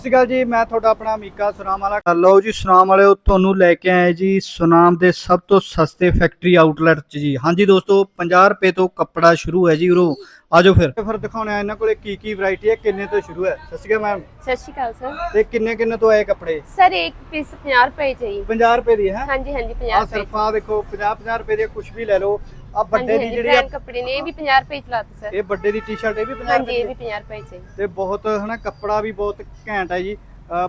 ਸਤਿ ਸ਼੍ਰੀ ਅਕਾਲ ਜੀ ਮੈਂ ਤੁਹਾਡਾ ਆਪਣਾ ਮੀਕਾ ਸੁਨਾਮ ਵਾਲਾ। ਲਓ ਜੀ ਸੁਨਾਮ ਵਾਲਿਓ ਤੁਹਾਨੂੰ ਲੈ ਕੇ ਆਏ ਜੀ ਸੁਨਾਮ ਦੇ ਸਭ ਤੋਂ ਸਸਤੇ ਫੈਕਟਰੀ ਆਊਟਲੈਟ 'ਚ ਜੀ। ਹਾਂਜੀ ਦੋਸਤੋ 50 ਰੁਪਏ ਤੋਂ ਕੱਪੜਾ ਸ਼ੁਰੂ ਹੈ ਜੀ ਉਰੋਂ। ਆਜੋ ਫਿਰ। ਫਿਰ ਦਿਖਾਉਣਾ ਇਹਨਾਂ ਕੋਲੇ ਕੀ ਕੀ ਵੈਰਾਈਟੀ ਹੈ ਕਿੰਨੇ ਤੋਂ ਸ਼ੁਰੂ ਹੈ? ਸਤਿ ਸ਼੍ਰੀ ਅਕਾਲ ਮੈਮ ਸਤਿ ਸ਼੍ਰੀ ਅਕਾਲ ਸਰ ਤੇ ਕਿੰਨੇ ਕਿੰਨੇ ਤੋਂ ਆਏ ਕੱਪੜੇ? ਸਰ ਇੱਕ ਪੀਸ 50 ਰੁਪਏ ਚਾਹੀਏ 50 ਰੁਪਏ ਦੀ ਹੈ? ਹਾਂਜੀ ਹਾਂਜੀ 50 ਆ ਰੁਪਏ ਸਿਰਫ ਆ ਦੇਖੋ 50 50 ਰੁਪਏ ਦੇ ਕੁਝ ਵੀ ਲੈ ਲਓ। ਆ ਵੱਡੇ ਦੀ ਜਿਹੜੀ ਆ ਕੱਪੜੇ ਨੇ ਇਹ ਵੀ 50 ਰੁਪਏ ਚਲਾਤੇ ਸਰ ਇਹ ਵੱਡੇ ਦੀ ਟੀ-ਸ਼ਰਟ ਇਹ ਵੀ 50 ਹਾਂਜੀ ਇਹ ਵੀ 50 ਰੁਪਏ ਚਾਹੀਏ ਤੇ ਬਹੁਤ ਹਨਾ ਕੱਪੜਾ ਵੀ ਬਹੁਤ ਘੈਂਟ ਹੈ ਜੀ।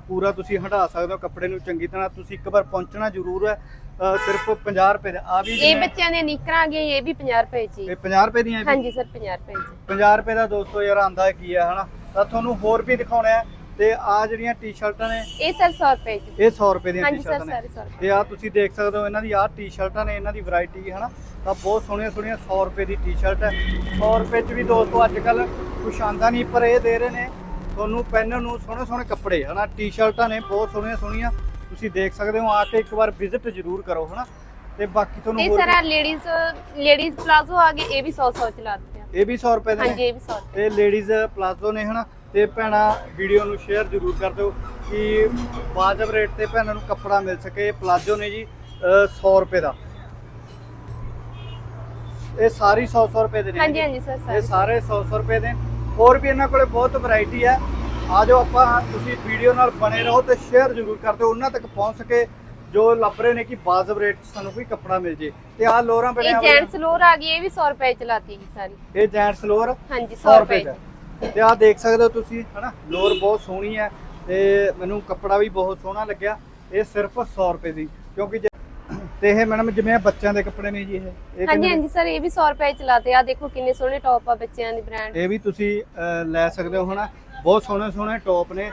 ਪੂਰਾ ਤੁਸੀਂ ਹੰਢਾ ਸਕਦੇ ਹੋ ਕੱਪੜੇ ਨੂੰ ਚੰਗੀ ਤਰ੍ਹਾਂ। ਤੁਸੀਂ ਇੱਕ ਵਾਰ ਪਹੁੰਚਣਾ ਜ਼ਰੂਰ ਹੈ। ਸਿਰਫ 50 ਰੁਪਏ ਦਾ। ਆ ਵੀ ਇਹ ਬੱਚਿਆਂ ਦੇ ਨਿਕਰਾਂ ਗਏ ਇਹ ਵੀ 50 ਰੁਪਏ ਚ। ਇਹ 50 ਰੁਪਏ ਦੀਆਂ? ਹਾਂਜੀ ਸਰ 50 ਰੁਪਏ ਚ। 50 ਰੁਪਏ ਦਾ ਦੋਸਤੋ ਯਾਰ ਆਂਦਾ ਕੀ ਹੈ ਹਨਾ? ਤਾਂ ਤੁਹਾਨੂੰ ਹੋਰ ਵੀ ਦਿਖਾਉਣਾ ਹੈ ਤੇ ਆ ਜਿਹੜੀਆਂ ਟੀ-ਸ਼ਰਟਾਂ ਨੇ ਇਹ ਸਰ 100 ਰੁਪਏ ਚ। ਇਹ 100 ਰੁਪਏ ਦੀਆਂ ਹਾਂਜੀ ਸਰ ਟੀ-ਸ਼ਰਟਾਂ ਨੇ। ਸਾਰੇ 100 ਰੁਪਏ। ਤੇ ਆ ਤੁਸੀਂ ਦੇਖ ਸਕਦੇ ਹੋ ਇਹਨਾਂ ਦੀ ਆਹ ਟੀ-ਸ਼ਰਟਾਂ ਨੇ ਇਹਨਾਂ ਦੀ ਵੈਰਾਈਟੀ ਹਨਾ? ਤਾਂ ਬਹੁਤ ਸੋਹਣੀਆਂ ਸੋਹਣੀਆਂ 100 ਰੁਪਏ ਦੀ ਟੀ-ਸ਼ਰਟ ਹੈ। 100 ਰੁਪਏ 'ਚ ਵੀ ਦੋਸਤੋ ਅੱਜ ਕੱਲ ਕੁਛ ਆਂਦਾ ਨਹੀਂ ਪਰ ਇਹ ਦੇ ਰਹੇ ਨੇ ਤੁਹਾਨੂੰ ਪਹਿਨਣ ਨੂੰ ਸੋਹਣੇ ਸੋਹਣੇ ਕੱਪੜੇ ਹਨਾ? ਟੀ-ਸ਼ਰਟਾਂ ਨੇ ਬਹੁਤ ਸੋਹਣੀਆਂ ਸੋਹਣੀਆਂ। ਤੁਸੀਂ ਦੇਖ ਸਕਦੇ ਹੋ ਆ ਕੇ ਇੱਕ ਵਾਰ ਵਿਜ਼ਿਟ ਜ਼ਰੂਰ ਕਰੋ ਹਨਾ? ਤੇ ਬਾਕੀ ਤੁਹਾਨੂੰ ਤੇ ਹੋਰ ਸਰ ਆ ਲੇਡੀਜ਼ ਲੇਡੀਜ਼ ਪਲਾਜ਼ੋ ਆ ਗਏ ਇਹ ਵੀ 100 100 ਚਲਾਤੇ ਆ। ਇਹ ਵੀ 100 ਰੁਪਏ ਦੇ ਹਾਂਜੀ ਨੇ ਇਹ ਵੀ 100 ਰੁਪਏ। ਇਹ ਲੇਡੀਜ਼ ਪਲਾਜ਼ੋ ਨੇ ਹਨਾ? ਤੇ ਭੈਣਾ ਵੀਡੀਓ ਨੂੰ ਸ਼ੇਅਰ ਜ਼ਰੂਰ ਕਰ ਦਿਓ ਕਿ ਵਾਜਬ ਰੇਟ ਤੇ ਭੈਣਾਂ ਨੂੰ ਕੱਪੜਾ ਮਿਲ ਸਕੇ ਪਲਾਜ਼ੋ ਨੇ ਜੀ ਅਹ 100 ਰੁਪਏ ਦਾ। ਇਹ ਸਾਰੀ 100 100 ਰੁਪਏ ਦੇ ਨੇ ਹਾਂਜੀ ਜੀ। ਹਾਂਜੀ ਸਰ ਇਹ ਸਾਰੇ। ਸਾਰੇ 100 100 ਰੁਪਏ ਦੇ। ਹੋਰ ਵੀ ਇਹਨਾਂ ਕੋਲੇ ਬਹੁਤ ਵੈਰਾਈਟੀ ਹੈ। ਆ ਜਾਓ ਆਪਾਂ ਤੁਸੀਂ ਵੀਡੀਓ ਨਾਲ ਬਣੇ ਰਹੋ ਤੇ ਸ਼ੇਅਰ ਜ਼ਰੂਰ ਕਰ ਦਿਓ। ਉਹਨਾਂ ਤੱਕ ਪਹੁੰਚ ਸਕੇ ਜੋ ਲੱਭ ਰਹੇ ਨੇ ਕਿ ਵਾਜਬ ਰੇਟ 'ਚ ਸਾਨੂੰ ਕੋਈ ਕੱਪੜਾ ਮਿਲ ਜੇ। ਤੇ ਆ ਲੋਰਾਂ ਇਹ ਬਣਿਆ ਜੈਂਟਸ ਲੋਰ ਆ ਗਈ ਇਹ ਵੀ 100 ਰੁਪਏ ਚਲਾਤੀ ਜੀ ਸਾਰੀ। ਇਹ ਜੈਂਟਸ ਲੋਰ ਹਾਂਜੀ 100 100 ਰੁਪਏ ਰੁਪਏ ਦਾ ਤੇ ਆਹ ਦੇਖ ਸਕਦੇ ਹੋ ਤੁਸੀਂ ਹਨਾ ਲੋਰ ਬਹੁਤ ਸੋਹਣੀ ਹੈ ਤੇ ਮੈਨੂੰ ਕੱਪੜਾ ਵੀ ਬਹੁਤ ਸੋਹਣਾ ਲੱਗਿਆ। ਇਹ ਸਿਰਫ 100 ਰੁਪਏ ਦੀ ਕਿਉਂਕਿ ਤੇ ਇਹ ਮੈਡਮ ਜਿਵੇਂ ਬੱਚਿਆਂ ਦੇ ਕੱਪੜੇ ਨੇ ਜੀ ਇਹ। ਹਾਂਜੀ ਹਾਂਜੀ ਸਰ ਇਹ ਵੀ 100 ਰੁਪਏ ਚਲਾਤੇ ਆ। ਦੇਖੋ ਕਿੰਨੇ ਸੋਹਣੇ ਟੌਪ ਆ ਬੱਚਿਆਂ ਦੇ ਬ੍ਰਾਂਡ ਇਹ ਵੀ ਤੁਸੀਂ ਲੈ ਸਕਦੇ ਹੋ ਹਨਾ। ਬਹੁਤ ਸੋਹਣੇ ਸੋਹਣੇ ਟੌਪ ਨੇ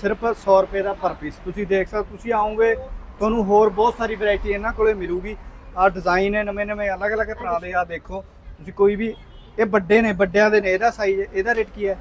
ਸਿਰਫ 100 ਰੁਪਏ ਦਾ ਪਰ ਪੀਸ ਤੁਸੀਂ ਦੇਖ ਸਕਦੇ ਤੁਸੀਂ ਆਓਗੇ ਤੁਹਾਨੂੰ ਹੋਰ ਬਹੁਤ ਸਾਰੀ ਵੈਰਾਈਟੀ ਇਹਨਾਂ ਕੋਲੇ ਮਿਲੂਗੀ। ਆ ਡਿਜ਼ਾਈਨ ਹੈ ਨਵੇਂ ਨਵੇਂ ਅਲੱਗ-ਅਲੱਗ ਤਰ੍ਹਾਂ ਦੇ ਆ ਦੇਖੋ। ਤੁਸੀਂ ਕੋਈ ਵੀ ਇਹ ਵੱਡੇ ਨੇ ਵੱਡਿਆਂ ਦੇ ਨੇ ਇਹਦਾ ਸਾਈਜ਼ ਇਹਦਾ ਰੇਟ ਕੀ ਹੈ?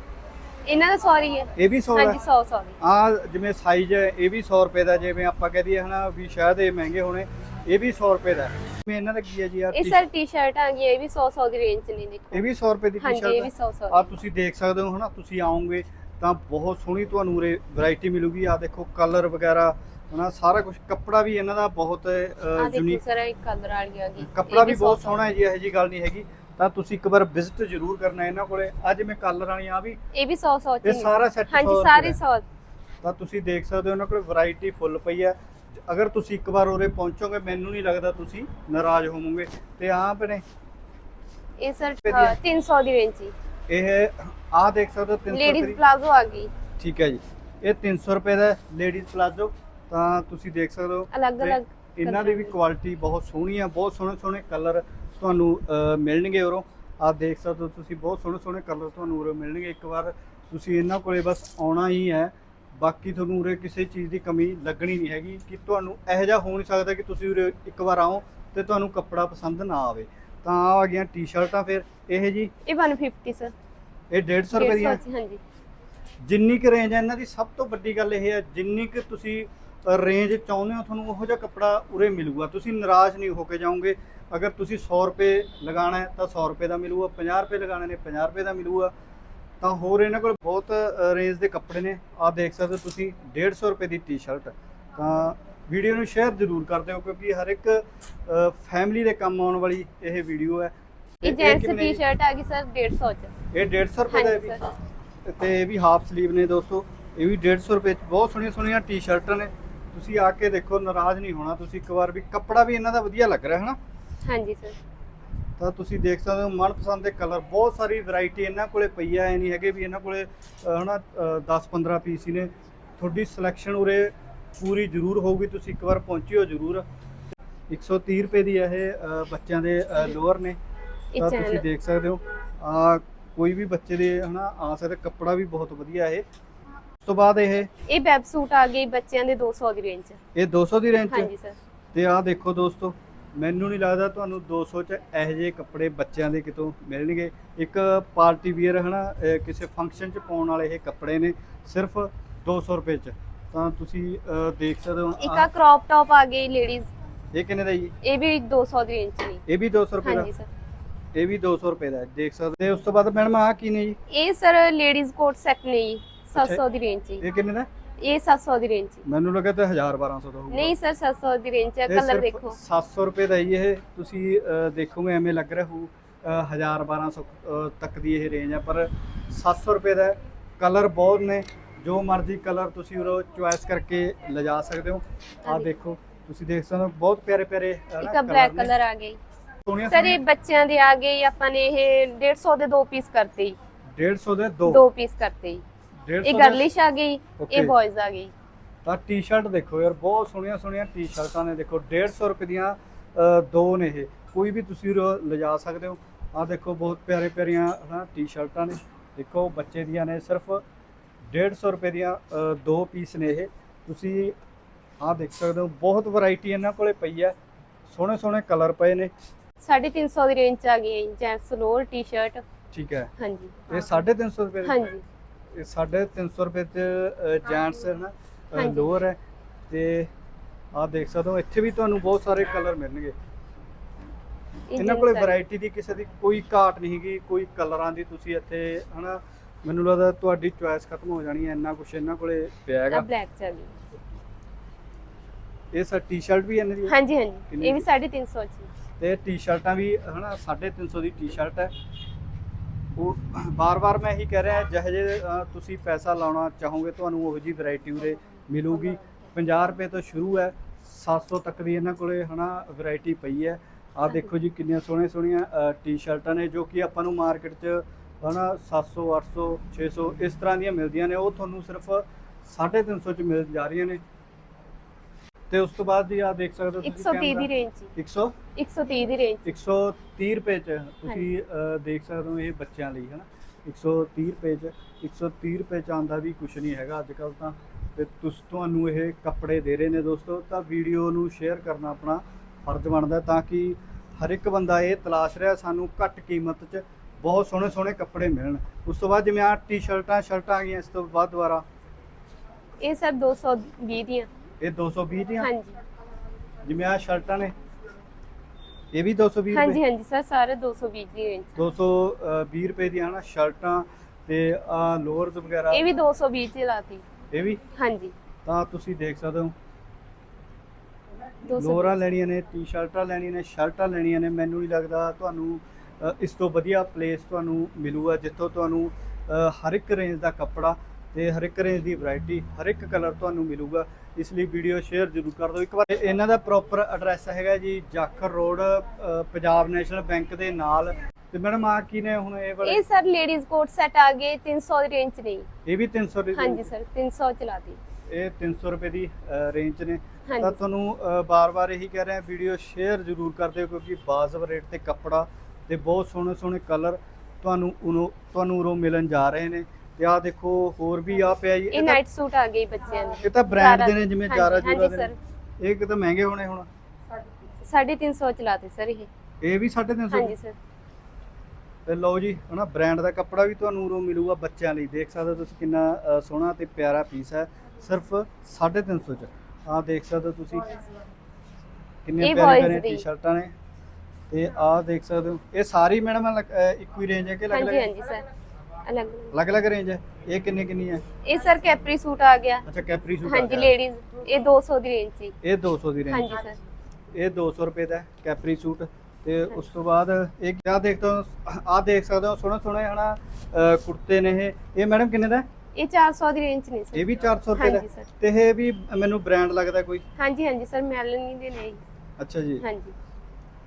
ਇਹਨਾਂ ਦਾ ਸੌਰੀ ਹੈ ਇਹ ਵੀ 100 ਦਾ ਹਾਂਜੀ 100 100 ਦੀ ਆ ਜਿਵੇਂ ਸਾਈਜ਼ ਇਹ ਵੀ 100 ਰੁਪਏ ਦਾ ਜਿਵੇਂ ਆਪਾਂ ਕਹਿ ਦਈਏ ਹਨਾ ਵੀ ਸ਼ਾਇਦ ਇਹ ਮਹਿੰਗੇ ਹੋਣੇ ਇਹ ਵੀ 100 ਰੁਪਏ ਦਾ। ਹੈ। ਜਿਵੇਂ ਇਹਨਾਂ ਦਾ ਕੀ ਹੈ ਜੀ ਯਾਰ ਇਹ ਸਰ ਟੀ-ਸ਼ਰਟ ਆ ਗਈ ਇਹ ਵੀ 100 100 ਦੀ ਰੇਂਜ ਚ ਨੇ ਦੇਖੋ। ਇਹ ਵੀ 100 ਰੁਪਏ ਦੀ ਹਾਂਜੀ ਇਹ ਵੀ ਟੀ-ਸ਼ਰਟ 100 100 ਆ ਤੁਸੀਂ ਦੇਖ ਸਕਦੇ ਹੋ ਹਨਾ ਤੁਸੀਂ ਆਓਗੇ ਤਾਂ ਬਹੁਤ ਸੋਹਣੀ ਤੁਹਾਨੂੰ ਉਰੇ ਵੈਰਾਈਟੀ ਮਿਲੂਗੀ। ਆ ਦੇਖੋ ਕਲਰ ਵਗੈਰਾ ਹਨਾ ਸਾਰਾ ਕੁਝ ਕੱਪੜਾ ਵੀ ਇਹਨਾਂ ਦਾ ਬਹੁਤ ਆ ਦੇਖੋ ਯੂਨੀਕ ਸਰ ਇੱਕ ਕਲਰ ਵਾਲੀ ਆ ਗਈ ਕੱਪੜਾ ਇਹ ਵੀ 100 ਬਹੁਤ 100 ਸੋਹਣਾ ਹੈ ਜੀ ਇਹੋ ਜੀ ਗੱਲ ਨਹੀਂ ਹੈਗੀ। ਤਾਂ ਤੁਸੀਂ ਇੱਕ ਵਾਰ ਵਿਜ਼ਿਟ ਜ਼ਰੂਰ ਕਰਨਾ ਇਹਨਾਂ ਕੋਲੇ। ਅੱਜ ਮੈਂ ਕਲਰ ਵਾਲੀਆਂ ਆ ਵੀ ਇਹ ਵੀ 100 100 ਚ ਇਹ। ਸਾਰਾ set ਹਾਂਜੀ 100 ਸਾਰੇ ਰੁਪਏ 100 ਤਾਂ ਤੁਸੀਂ ਦੇਖ ਸਕਦੇ ਹੋ ਉਹਨਾਂ ਕੋਲ ਵੈਰਾਈਟੀ ਫੁੱਲ ਪਈ ਹੈ ਅਗਰ ਤੁਸੀਂ ਇੱਕ ਵਾਰ ਉਰੇ ਪਹੁੰਚੋਗੇ ਮੈਨੂੰ ਨਹੀਂ ਲੱਗਦਾ ਤੁਸੀਂ ਨਾਰਾਜ਼ ਹੋਵੋਗੇ। ਤੇ ਆਹ ਆਪਣੇ ਇਹ ਸਰ ਰੁਪਏ ਦੀ ਹੈ। 300 ਦੀ ਰੇਂਜ ਚ ਇਹ ਆਹ ਦੇਖ ਸਕਦੇ ਹੋ 300 ਲੇਡੀਜ਼ ਪਲਾਜ਼ੋ ਆ ਗਈ। ਠੀਕ ਹੈ ਜੀ। ਇਹ 300 ਰੁਪਏ ਦਾ ਲੇਡੀਜ਼ ਪਲਾਜ਼ੋ ਤਾਂ ਤੁਸੀਂ ਦੇਖ ਸਕਦੇ ਹੋ ਅਲੱਗ-ਅਲੱਗ ਇਹਨਾਂ ਦੀ ਵੀ ਕੁਆਲਿਟੀ ਬਹੁਤ ਸੋਹਣੀ ਹੈ ਬਹੁਤ ਸੋਹਣੇ ਸੋਹਣੇ ਕਲਰ। ਤੁਹਾਨੂੰ ਮਿਲਣਗੇ ਉਰੋਂ। ਆਹ ਦੇਖ ਸਕਦੇ ਹੋ ਤੁਸੀਂ ਬਹੁਤ ਸੋਹਣੇ ਸੋਹਣੇ ਕਲਰ ਤੁਹਾਨੂੰ ਉਰੋਂ ਮਿਲਣਗੇ। ਇੱਕ ਵਾਰ ਤੁਸੀਂ ਇਹਨਾਂ ਕੋਲੇ ਬਸ ਆਉਣਾ ਹੀ ਹੈ। ਬਾਕੀ ਤੁਹਾਨੂੰ ਉਰੇ ਕਿਸੇ ਚੀਜ਼ ਦੀ ਕਮੀ ਲੱਗਣੀ ਨਹੀਂ ਹੈਗੀ ਕਿ ਤੁਹਾਨੂੰ ਇਹੋ ਜਿਹਾ ਹੋ ਨਹੀਂ ਸਕਦਾ ਕਿ ਤੁਸੀਂ ਉਰੇ ਇੱਕ ਵਾਰ ਆਓ ਤੇ ਤੁਹਾਨੂੰ ਕੱਪੜਾ ਪਸੰਦ ਨਾ ਆਵੇ। ਤਾਂ ਆ ਗਈਆਂ ਟੀ-ਸ਼ਰਟਾਂ ਫਿਰ। ਇਹ ਜੀ? ਇਹ 150 ਸਰ ਇਹ 150 ਰੁਪਏ ਦੀਆਂ? 150 ਚ, ਹਾਂਜੀ ਜਿੰਨੀ ਕੁ ਰੇਂਜ ਹੈ ਇਹਨਾਂ ਦੀ ਸਭ ਤੋਂ ਵੱਡੀ ਗੱਲ ਇਹ ਹੈ ਜਿੰਨੀ ਕੁ ਤੁਸੀਂ ਰੇਂਜ ਚਾਹੁੰਦੇ ਹੋ ਤੁਹਾਨੂੰ ਉਹੋ ਜਿਹਾ ਕੱਪੜਾ ਉਰੇ ਮਿਲੂਗਾ। ਤੁਸੀਂ ਨਿਰਾਸ਼ ਨਹੀਂ ਹੋ ਕੇ ਜਾਓਗੇ। ਅਗਰ ਤੁਸੀਂ 100 ਰੁਪਏ ਲਗਾਉਣਾ ਹੈ ਤਾਂ 100 ਰੁਪਏ ਦਾ ਮਿਲੂਗਾ। 50 ਰੁਪਏ ਲਗਾਉਣੇ ਨੇ 50 ਰੁਪਏ ਦਾ ਮਿਲੂਗਾ। ਤਾਂ ਹੋਰ ਇਹਨਾਂ ਕੋਲ ਬਹੁਤ ਰੇਂਜ ਦੇ ਕੱਪੜੇ ਨੇ। ਆਹ ਦੇਖ ਸਕਦੇ ਹੋ ਤੁਸੀਂ 150 ਰੁਪਏ ਦੀ ਟੀ-ਸ਼ਰਟ ਤਾਂ ਵੀਡੀਓ ਨੂੰ ਸ਼ੇਅਰ ਜ਼ਰੂਰ ਕਰ ਦਿਓ ਕਿਉਂਕਿ ਹਰ ਇੱਕ ਫੈਮਿਲੀ ਦੇ ਕੰਮ ਆਉਣ ਵਾਲੀ ਇਹ ਵੀਡੀਓ ਹੈ। ਇਹ ਜੈਂਟਸ ਟੀ-ਸ਼ਰਟ ਆ ਗਈ ਸਰ 150 ਚ। ਇਹ 150 ਰੁਪਏ ਦਾ ਵੀ। ਤੇ ਇਹ ਵੀ ਹਾਫ ਸਲੀਵ ਨੇ ਦੋਸਤੋ। ਇਹ ਵੀ 150 ਰੁਪਏ ਚ। ਬਹੁਤ ਸੋਹਣੀਆਂ ਸੋਹਣੀਆਂ ਟੀ-ਸ਼ਰਟਾਂ ਨੇ। ਤੁਸੀਂ ਆ ਕੇ ਦੇਖੋ ਨਾਰਾਜ਼ ਨਹੀਂ ਹੋਣਾ। ਤੁਸੀਂ ਇੱਕ ਵਾਰ ਵੀ ਕੱਪੜਾ ਵੀ ਇਹਨਾਂ ਦਾ ਵਧੀਆ ਲੱਗ ਰਿਹਾ ਹੈ ਨਾ ਹਾਂਜੀ ਸਰ। ਤਾਂ ਤੁਸੀਂ ਦੇਖ ਸਕਦੇ ਹੋ ਮਨਪਸੰਦ ਦੇ ਕਲਰ ਬਹੁਤ ਸਾਰੀ ਵੈਰਾਈਟੀ ਇਹਨਾਂ ਕੋਲੇ ਪਈ ਆ ਐ ਨਹੀਂ ਹੈਗੇ ਵੀ ਇਹਨਾਂ ਕੋਲੇ ਹਨਾ 10-15 ਪੀਸ ਹੀ ਨੇ। ਤੁਹਾਡੀ ਸਿਲੈਕਸ਼ਨ ਉਰੇ ਪੂਰੀ ਜ਼ਰੂਰ ਹੋਊਗੀ ਤੁਸੀਂ ਇੱਕ ਵਾਰ ਪਹੁੰਚਿਓ ਜ਼ਰੂਰ। 130 ਰੁਪਏ ਦੀ ਇਹ ਬੱਚਿਆਂ ਦੇ ਲੋਅਰ ਨੇ। ਤਾਂ ਤੁਸੀਂ ਦੇਖ ਸਕਦੇ ਹੋ ਆ ਕੋਈ ਵੀ ਬੱਚੇ ਦੇ ਹਨਾ ਆ ਸਕਦਾ ਕੱਪੜਾ ਵੀ ਬਹੁਤ ਵਧੀਆ ਇਹ। ਉਸ ਤੋਂ ਬਾਅਦ ਇਹ ਇਹ ਵੈਬ ਸੂਟ ਆ ਗਈ ਬੱਚਿਆਂ ਦੇ 200 ਦੀ ਰੇਂਜ ਚ। ਇਹ 200 ਦੀ ਰੇਂਜ 'ਚ? ਹਾਂਜੀ ਸਰ ਤੇ ਆਹ ਦੇਖੋ ਦੋਸਤੋ ਮੈਨੂੰ ਨਹੀਂ ਲੱਗਦਾ ਤੁਹਾਨੂੰ 200 ਚ ਇਹੋ ਜਿਹੇ ਕੱਪੜੇ ਬੱਚਿਆਂ ਦੇ ਕਿਤੋਂ ਮਿਲਣਗੇ। ਇੱਕ ਪਾਰਟੀ ਵੀਅਰ ਹਨਾ ਕਿਸੇ ਫੰਕਸ਼ਨ ਚ ਪਾਉਣ ਵਾਲੇ ਇਹ ਕੱਪੜੇ ਨੇ ਸਿਰਫ 200 ਰੁਪਏ ਚ। ਤਾਂ ਤੁਸੀਂ ਦੇਖ ਸਕਦੇ ਹੋ ਇੱਕ ਆ ਕ੍ਰੌਪ ਟੌਪ ਆ ਗਈ ਲੇਡੀਜ਼ ਇਹ ਕਿੰਨੇ ਦਾ ਜੀ? ਇਹ ਵੀ 200 ਦੀ ਰੇਂਜ ਚ ਇਹ ਵੀ 200 ਰੁਪਏ ਦਾ? ਹਾਂਜੀ ਸਰ ਇਹ ਵੀ 200 ਰੁਪਏ ਦਾ ਦੇਖ ਸਕਦੇ ਉਸ ਤੋਂ ਬਾਅਦ ਮੈਡਮ ਆਹ ਕੀ ਨੇ ਜੀ? ਇਹ ਸਰ ਲੇਡੀਜ਼ ਕੋਟ ਸੈਟ ਨੇ ਜੀ। 700 ਦੀ ਰੇਂਜ ਚ ਜੀ। ਇਹ ਕਿੰਨੇ ਦਾ? ਇਹ 700 ਦੀ ਰੇਂਜ ਚ ਮੈਨੂੰ ਲੱਗਾ ਤੇ 1000 1200 ਦਾ ਹੋਊਗਾ। ਨਹੀਂ ਸਰ 700 ਦੀ ਰੇਂਜ ਚ ਇਹ ਕਲਰ ਸਿਰਫ ਦੇਖੋ। 700 ਰੁਪਏ ਦਾ ਹੀ ਇਹ। ਤੁਸੀਂ ਦੇਖੋਗੇ ਐਵੇਂ ਲੱਗ ਰਿਹਾ ਹੋ 1000 1200 ਅਹ, ਤੱਕ ਦੀ ਇਹ ਰੇਂਜ ਹੈ। ਪਰ 700 ਰੁਪਏ ਦਾ ਕਲਰ ਬਹੁਤ ਨੇ। ਜੋ ਮਰਜ਼ੀ ਕਲਰ ਤੁਸੀਂ ਉਹ ਚੁਆਇਸ ਕਰਕੇ ਲਿਜਾ ਸਕਦੇ ਹੋ। ਆਹ ਹਾਂਜੀ। ਦੇਖੋ ਤੁਸੀਂ ਦੇਖ ਸਕਦੇ ਹੋ ਬਹੁਤ ਪਿਆਰੇ ਪਿਆਰੇ ਇੱਕ ਬਲੈਕ ਨੇ। ਕਲਰ ਆ ਗਈ ਸੋਹਣੀਆਂ ਸਰ ਇਹ ਬੱਚਿਆਂ ਦੇ ਆ ਗਏ ਆਪਾਂ ਨੇ ਇਹ 150 ਦੇ ਦੋ ਪੀਸ ਕਰਤੇ। ਜੀ 150 ਦੇ ਦੋ। ਦੋ ਪੀਸ ਕਰਤੇ। ਜੀ 150 ਇਹ ਗਰਲਿਸ਼ ਆ ਗਈ। ਇਹ ਬॉयਜ਼ ਆ ਗਈ। ਤਾਂ ਟੀ-ਸ਼ਰਟ ਦੇਖੋ ਯਾਰ ਬਹੁਤ ਸੋਹਣੀਆਂ ਸੋਹਣੀਆਂ ਟੀ-ਸ਼ਰਟਾਂ ਨੇ ਦੇਖੋ 150 ਰੁਪਏ ਦੀਆਂ ਦੋ ਨੇ ਇਹ। ਕੋਈ ਵੀ ਤੁਸੀਂ ਲਿਜਾ ਸਕਦੇ ਹੋ। ਆਹ ਦੇਖੋ ਬਹੁਤ ਪਿਆਰੇ ਪਿਆਰੀਆਂ ਹਨਾ ਟੀ-ਸ਼ਰਟਾਂ ਨੇ। ਦੇਖੋ ਬੱਚੇ ਦੀਆਂ ਨੇ ਸਿਰਫ 150 ਰੁਪਏ ਦੀਆਂ ਦੋ ਪੀਸ ਨੇ ਇਹ। ਤੁਸੀਂ ਆਹ ਦੇਖ ਸਕਦੇ ਹੋ ਬਹੁਤ ਵੈਰਾਈਟੀ ਇਹਨਾਂ ਕੋਲੇ ਪਈ ਹੈ। ਸੋਹਣੇ ਸੋਹਣੇ ਕਲਰ ਪਏ ਨੇ। 350 ਦੀ ਰੇਂਜ ਚ ਆ ਗਈ ਜੈਂਟਸ ਲੋਅਰ ਟੀ-ਸ਼ਰਟ ਠੀਕ ਹੈ। ਹਾਂਜੀ। ਇਹ 350 ਰੁਪਏ ਦੀ ਹਾਂਜੀ। ਇਹ 350 ਰੁਪਏ ਚ ਜੈਂਟਸ ਹੈ ਨਾ। ਲੋਅਰ ਹੈ। ਤੇ ਆਹ ਦੇਖ ਸਕਦੇ ਹੋ ਇੱਥੇ ਵੀ ਤੁਹਾਨੂੰ ਬਹੁਤ ਸਾਰੇ ਕਲਰ ਮਿਲਣਗੇ। ਇਹ ਇਹਨਾਂ ਕੋਲੇ। ਵੈਰਾਈਟੀ ਦੀ ਕਿਸੇ ਦੀ ਕੋਈ ਘਾਟ ਨਹੀਂ ਹੈਗੀ ਕੋਈ ਕਲਰਾਂ ਦੀ ਤੁਸੀਂ ਇੱਥੇ ਹਨਾ ਮੈਨੂੰ ਲੱਗਦਾ ਤੁਹਾਡੀ ਚੁਆਇਸ ਖਤਮ ਹੋ ਜਾਣੀ ਹੈ ਇੰਨਾ ਕੁਝ ਇਹਨਾਂ ਕੋਲੇ ਪਿਆ ਹੈਗਾ। ਬਲੈਕ ਚ ਇਹ ਸਰ ਟੀ-ਸ਼ਰਟ ਵੀ ਇਹਨਾਂ ਦੀ ਹਾਂਜੀ ਹਾਂਜੀ। ਇਹ ਵੀ ਦੀ? 350 ਚ। ਤੇ ਟੀ-ਸ਼ਰਟਾਂ ਵੀ ਹਨਾ 350 ਦੀ ਟੀ-ਸ਼ਰਟ ਹੈ। ਉਹ ਬਾਰ-ਬਾਰ ਮੈਂ ਇਹੀ ਕਹਿ ਰਿਹਾ ਜਿਹੇ ਜਿਹੇ ਤੁਸੀਂ ਪੈਸਾ ਲਾਉਣਾ ਚਾਹੋਗੇ ਤੁਹਾਨੂੰ ਉਹੋ ਜੀ ਵੈਰਾਈਟੀ ਉਰੇ ਮਿਲੂਗੀ। 50 ਰੁਪਏ ਤੋਂ ਸ਼ੁਰੂ ਹੈ 700 ਤੱਕ ਦੀ ਇਹਨਾਂ ਕੋਲੇ ਹਨਾ ਵੈਰਾਈਟੀ ਪਈ ਹੈ। ਆਹ ਦੇਖੋ ਜੀ ਕਿੰਨੀਆਂ ਸੋਹਣੀਆਂ ਸੋਹਣੀਆਂ ਟੀ-ਸ਼ਰਟਾਂ ਨੇ ਜੋ ਕਿ ਆਪਾਂ ਨੂੰ ਮਾਰਕੀਟ 'ਚ ਹਨਾ 700 800 600 ਇਸ ਤਰ੍ਹਾਂ ਦੀਆਂ ਮਿਲਦੀਆਂ ਨੇ। ਉਹ ਤੁਹਾਨੂੰ ਸਿਰਫ 350 ਚ ਮਿਲ ਜਾ ਰਹੀਆਂ ਨੇ। ਤੇ ਉਸ ਤੋਂ ਬਾਅਦ ਜੀ ਆਹ ਦੇਖ ਸਕਦੇ ਹੋ ਤੁਸੀਂ 130 ਦੀ ਰੇਂਜ ਚ 100 130 ਦੀ ਰੇਂਜ 130 ਰੁਪਏ ਚ ਤੁਸੀਂ ਦੇਖ ਸਕਦੇ ਹੋ ਇਹ ਬੱਚਿਆਂ ਲਈ ਹਨਾ? 130 ਰੁਪਏ ਚ 130 ਰੁਪਏ ਚ ਆਂਦਾ ਵੀ ਕੁਝ ਨਹੀਂ ਹੈਗਾ ਅੱਜ ਕੱਲ ਤਾਂ। ਤੇ ਤੁਸ ਤੁਹਾਨੂੰ ਇਹ ਕੱਪੜੇ ਦੇ ਰਹੇ ਨੇ ਦੋਸਤੋ ਤਾਂ ਵੀਡੀਓ ਨੂੰ ਸ਼ੇਅਰ ਕਰਨਾ ਆਪਣਾ ਫਰਜ਼ ਬਣਦਾ ਤਾਂ ਕਿ ਹਰ ਇੱਕ ਬੰਦਾ ਇਹ ਤਲਾਸ਼ ਰਿਹਾ ਸਾਨੂੰ ਘੱਟ ਕੀਮਤ 'ਚ ਬਹੁਤ ਸੋਹਣੇ ਸੋਹਣੇ ਕੱਪੜੇ ਮਿਲਣ। ਉਸ ਤੋਂ ਬਾਅਦ ਜਿਵੇਂ ਆ ਟੀ-ਸ਼ਰਟਾਂ ਸ਼ਰਟਾਂ ਆ ਗਈਆਂ ਇਸ ਤੋਂ ਬਾਅਦ ਦੁਬਾਰਾ ਇਹ ਸਰ 220 ਦੀਆਂ। ਇਹ 220 ਦੀਆਂ? ਹਾਂਜੀ। ਜਿਵੇਂ ਆ ਸ਼ਰਟਾਂ ਨੇ। ਇਹ ਵੀ 220 ਹਾਂਜੀ ਰੁਪਏ? ਹਾਂਜੀ ਸਰ ਸਾਰੇ 220 ਦੀ ਰੇਂਜ 220 ਰੁਪਏ ਦੀਆਂ ਹਨਾ ਸ਼ਰਟਾਂ ਤੇ ਆ ਲੋਅਰਸ ਵਗੈਰਾ। ਇਹ ਵੀ 220 ਚ ਲਾਤੀ। ਇਹ ਵੀ? ਹਾਂਜੀ। ਤਾਂ ਤੁਸੀਂ ਦੇਖ ਸਕਦੇ ਹੋ। 220 ਲੋਅਰਾਂ ਲੈਣੀਆਂ ਨੇ ਟੀ-ਸ਼ਰਟਾਂ ਲੈਣੀਆਂ ਨੇ ਸ਼ਰਟਾਂ ਲੈਣੀਆਂ ਨੇ। ਮੈਨੂੰ ਨਹੀਂ ਲੱਗਦਾ ਤੁਹਾਨੂੰ ਇਸ ਤੋਂ ਵਧੀਆ ਪਲੇਸ ਤੁਹਾਨੂੰ ਮਿਲੂਗਾ ਜਿੱਥੋਂ ਤੁਹਾਨੂੰ ਹਰ ਇੱਕ ਰੇਂਜ ਦਾ ਕੱਪੜਾ ਤੇ ਹਰ ਇੱਕ ਰੇਂਜ ਦੀ ਵੈਰਾਈਟੀ ਹਰ ਇੱਕ ਕਲਰ ਤੁਹਾਨੂੰ ਮਿਲੂਗਾ। ਇਸ ਲਈ ਵੀਡੀਓ ਸ਼ੇਅਰ ਜ਼ਰੂਰ ਕਰ ਦਿਓ। ਇੱਕ ਵਾਰ ਇਹਨਾਂ ਦਾ ਪ੍ਰੋਪਰ ਐਡਰੈਸ ਹੈਗਾ ਜੀ Jakhar road Punjab National Bank ਦੇ ਨਾਲ। ਤੇ ਮੈਡਮ ਆ ਕੀ ਨੇ ਹੁਣ ਇਹ ਵਾਲੇ? ਇਹ ਸਰ ਲੇਡੀਜ਼ ਕੋਟ ਸੈਟ ਆ ਗਏ 300 ਦੀ ਰੇਂਜ ਨਹੀਂ ਇਹ ਵੀ 300 ਦੀ ਹਾਂਜੀ ਸਰ 300 ਚ ਲਾਤੀ ਇਹ 300 ਰੁਪਏ ਦੀ ਰੇਂਜ ਨੇ। ਤਾਂ ਤੁਹਾਨੂੰ ਬਾਰ-ਬਾਰ ਇਹੀ ਕਹਿ ਰਹੇ ਵੀਡੀਓ ਸ਼ੇਅਰ ਜ਼ਰੂਰ ਕਰ ਦਿਓ ਕਿਉਂਕਿ ਬਾਜ਼ਬ ਰੇਟ ਤੇ ਕੱਪੜਾ ਤੇ ਬਹੁਤ ਸੋਹਣੇ ਸੋਹਣੇ ਕਲਰ ਤੁਹਾਨੂੰ ਤੁਹਾਨੂੰ ਉਰੋਂ ਮਿਲਣ ਜਾ ਰਹੇ ਨੇ। ਤੇ ਆਹ ਦੇਖੋ ਹੋਰ ਵੀ ਆ ਪਿਆ ਜੀ। ਇਹ ਨਾਈਟ ਸੂਟ ਆ ਗਏ ਬੱਚਿਆਂ ਦੇ। ਇਹ ਤਾਂ ਬ੍ਰਾਂਡ ਦੇ ਨੇ ਜਿਵੇਂ ਜਾਰਾ ਜੂਰਾ ਦੇ ਨੇ। ਇਹ ਕਿਤੇ ਮਹਿੰਗੇ ਹੋਣੇ ਹੁਣ। 350 ਚ ਲਾਤੇ ਸਰ ਇਹ। ਇਹ ਵੀ 350 ਹਾਂਜੀ ਸਰ ਤੇ ਲਓ ਜੀ ਹਨਾ ਬ੍ਰਾਂਡ ਦਾ ਕੱਪੜਾ ਵੀ ਤੁਹਾਨੂੰ ਉਰੋਂ ਮਿਲੂਗਾ ਬੱਚਿਆਂ ਲਈ। ਦੇਖ ਸਕਦੇ ਹੋ ਤੁਸੀਂ ਕਿੰਨਾ ਅ, ਸੋਹਣਾ ਤੇ ਪਿਆਰਾ ਪੀਸ ਹੈ। ਸਿਰਫ 350 ਚ। ਆਹ ਦੇਖ ਸਕਦੇ ਹੋ ਤੁਸੀਂ ਕਿੰਨੀਆਂ ਇਹ ਪਿਆਰੀਆਂ boys ਪਿਆਰੀਆਂ ਦੀ। ਟੀ-ਸ਼ਰਟਾਂ ਨੇ। ਤੇ ਆਹ ਦੇਖ ਸਕਦੇ ਹੋ। ਇਹ ਸਾਰੀ ਮੈਡਮ ਇੱਕੋ ਹੀ ਰੇਂਜ ਹੈ ਕਿ ਅਲੱਗ ਹਾਂਜੀ ਅਲੱਗ ਹਾਂਜੀ ਸਰ ਅਲੱਗ ਅਲੱਗ ਅਲੱਗ ਅਲੱਗ ਰੇਂਜ ਹੈ? ਇਹ ਕਿੰਨੇ ਕਿੰਨੀ ਹੈ? ਇਹ ਸਰ ਕੈਪਰੀ ਸੂਟ ਆ ਗਿਆ। ਅੱਛਾ ਕੈਪਰੀ ਸੂਟ ਹਾਂਜੀ ਲੇਡੀਜ਼ ਇਹ 200 ਦੀ ਰੇਂਜ ਚ ਇਹ 200 ਦੀ ਰੇਂਜ ਹਾਂਜੀ ਸਰ। ਇਹ 200 ਰੁਪਏ ਦਾ ਹੈ, ਕੈਪਰੀ ਸੂਟ। ਤੇ ਉਸ ਤੋਂ ਬਾਅਦ ਇਹ ਕਿਆ ਦੇਖਦੇ ਹੋ? ਆਹ ਦੇਖ ਸਕਦੇ ਹੋ ਸੋਹਣੇ ਸੋਹਣੇ ਹਨਾ ਅ, ਕੁੜਤੇ ਨੇ ਇਹ। ਇਹ ਮੈਡਮ ਕਿੰਨੇ ਦਾ ਹੈ? ਇਹ 400 ਦੀ ਰੇਂਜ ਨਹੀਂ ਇਹ ਸਰ ਵੀ 400 ਰੁਪਏ ਦਾ ਹਾਂਜੀ ਸਰ। ਤੇ ਇਹ ਵੀ ਮੈਨੂੰ ਬ੍ਰਾਂਡ ਲੱਗਦਾ ਕੋਈ? ਹਾਂਜੀ ਹਾਂਜੀ ਸਰ ਮੈਲਨੀ ਦੇ ਨੇ ਅੱਛਾ ਜੀ। ਹਾਂਜੀ।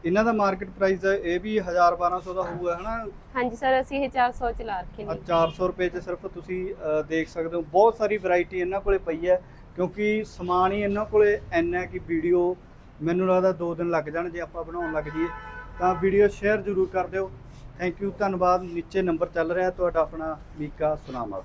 ਇਹਨਾਂ ਦਾ ਮਾਰਕੀਟ ਪ੍ਰਾਈਸ ਇਹ ਵੀ 1000 1200 ਦਾ ਹੋਊਗਾ ਹਨਾ? ਹਾਂਜੀ ਸਰ ਅਸੀਂ ਇਹ 400 ਚ ਲਾ ਰੱਖੇ ਨੇ। 400 ਰੁਪਏ ਚ ਸਿਰਫ ਤੁਸੀਂ ਦੇਖ ਸਕਦੇ ਹੋ। ਬਹੁਤ ਸਾਰੀ ਵੈਰਾਈਟੀ ਇਹਨਾਂ ਕੋਲੇ ਪਈ ਹੈ ਕਿਉਂਕਿ ਸਮਾਨ ਹੀ ਇਹਨਾਂ ਕੋਲੇ ਹੈ ਕਿ ਵੀਡੀਓ ਮੈਨੂੰ ਲੱਗਦਾ 2 ਦਿਨ ਲੱਗ ਜਾਣ ਜੇ ਆਪਾਂ ਬਣਾਉਣ ਲੱਗ ਜਾਈਏ। ਤਾਂ ਵੀਡੀਓ ਸ਼ੇਅਰ ਜ਼ਰੂਰ ਕਰ ਦਿਓ। ਥੈਂਕ ਯੂ ਧੰਨਵਾਦ। ਨੀਚੇ ਨੰਬਰ ਚੱਲ ਰਿਹਾ ਤੁਹਾਡਾ ਆਪਣਾ ਮੀਕਾ ਸੁਨਾਮਾ।